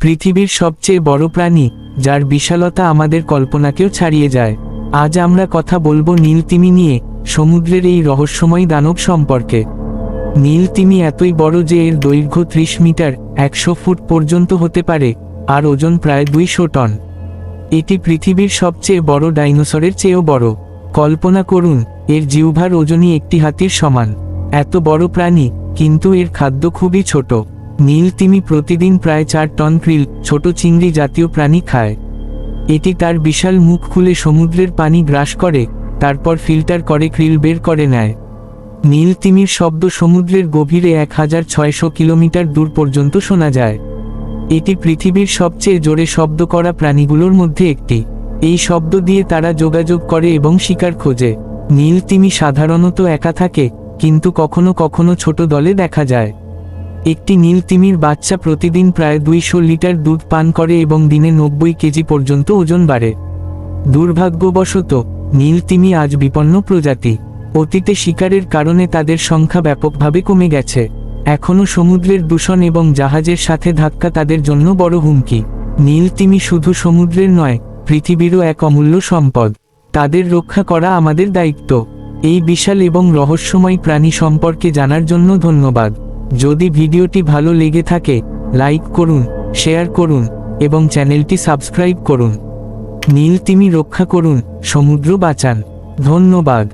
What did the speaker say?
পৃথিবীর সবচেয়ে বড় প্রাণী, যার বিশালতা আমাদের কল্পনাকেও ছাড়িয়ে যায়। আজ আমরা কথা বলব নীলতিমি নিয়ে, সমুদ্রের এই রহস্যময় দানব সম্পর্কে। নীলতিমি এতই বড় যে এর দৈর্ঘ্য ত্রিশ মিটার, একশো ফুট পর্যন্ত হতে পারে, আর ওজন প্রায় দুইশো টন। এটি পৃথিবীর সবচেয়ে বড় ডাইনোসরের চেয়েও বড়। কল্পনা করুন, এর জিহ্বার ওজনই একটি হাতির সমান। এত বড় প্রাণী, কিন্তু এর খাদ্য খুবই ছোট। নীল তিমি প্রতিদিন প্রায় চার টন ক্রিল, ছোট চিংড়ি জাতীয় প্রাণী খায়। এটি তার বিশাল মুখ খুলে সমুদ্রের পানি গ্রাস করে, তারপর ফিল্টার করে ক্রিল বের করে নেয়। নীল তিমির শব্দ সমুদ্রের গভীরে এক হাজার ছয়শো কিলোমিটার দূর পর্যন্ত শোনা যায়। এটি পৃথিবীর সবচেয়ে জোরে শব্দ করা প্রাণীগুলোর মধ্যে একটি। এই শব্দ দিয়ে তারা যোগাযোগ করে এবং শিকার খোঁজে। নীল তিমি সাধারণত একা থাকে, কিন্তু কখনো কখনো ছোট দলে দেখা যায়। একটি নীল তিমির বাচ্চা প্রতিদিন প্রায় দুইশো লিটার দুধ পান করে এবং দিনে নব্বই কেজি পর্যন্ত ওজন বাড়ে। দুর্ভাগ্যবশত, নীল তিমি আজ বিপন্ন প্রজাতি। অতীতে শিকারের কারণে তাদের সংখ্যা ব্যাপকভাবে কমে গেছে। এখনও সমুদ্রের দূষণ এবং জাহাজের সাথে ধাক্কা তাদের জন্য বড় হুমকি। নীল তিমি শুধু সমুদ্রের নয়, পৃথিবীরও এক অমূল্য সম্পদ। তাদের রক্ষা করা আমাদের দায়িত্ব। এই বিশাল এবং রহস্যময় প্রাণী সম্পর্কে জানার জন্য ধন্যবাদ। যদি ভিডিওটি ভালো লেগে থাকে, লাইক করুন, শেয়ার করুন, এবং চ্যানেলটি সাবস্ক্রাইব করুন। নীল তিমি রক্ষা করুন, সমুদ্র বাঁচান। ধন্যবাদ।